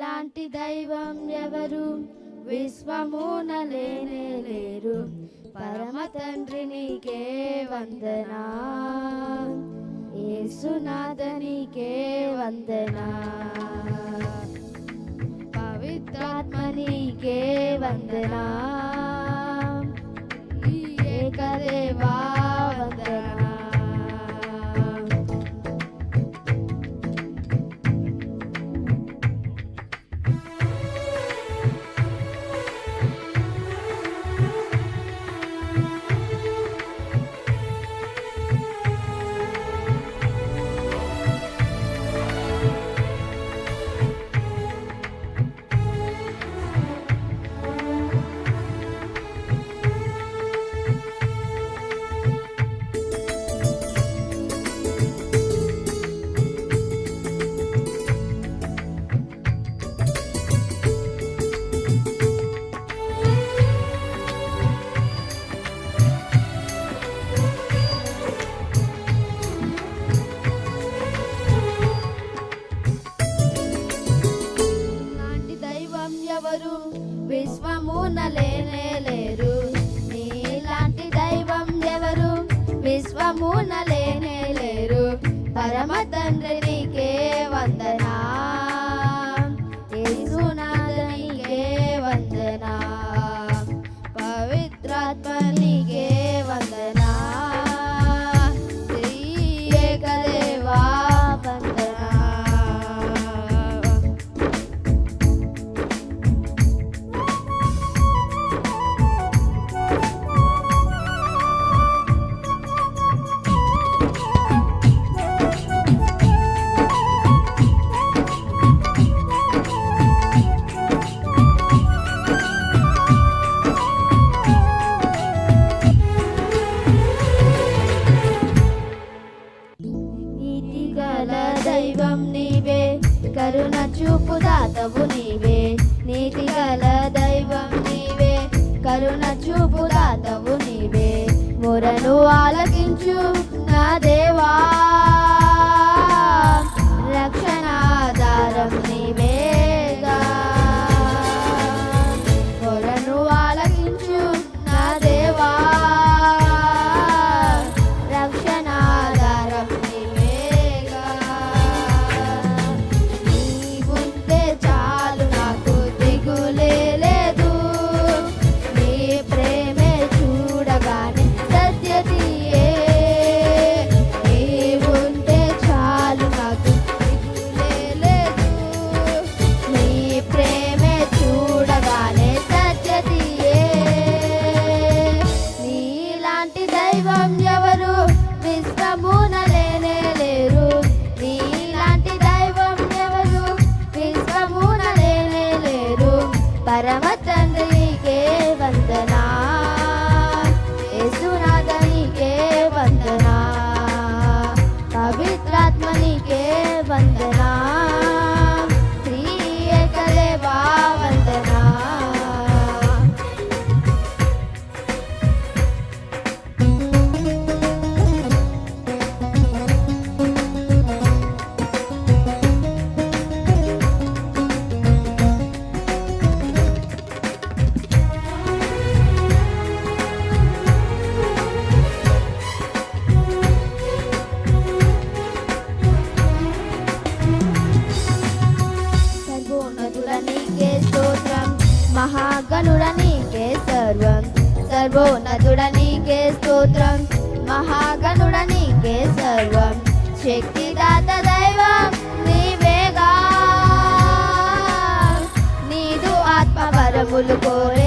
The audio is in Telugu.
నీలాంటి దైవం ఎవరు? విశ్వమున లేనే లేరు. పరమ తండ్రి నీకే వందనా. యేసునాథ నీకే వందనా. పవిత్రాత్మ నీకే వందనా. ఏకదేవా పరమ తండ్రి నీకే వందనా దాతవు నీవే. నీతి గల దైవం నీవే. కరుణ చూపు దాతవు నీవే. మొరను ఆలకించు నా దేవా. పరమ సర్వోన్నతుడ నీకే స్తోత్రం. మహాగణుడ నీకే సర్వం. శక్తిదాత దైవం నీవేగా. నీదు ఆత్మవరములు కోరి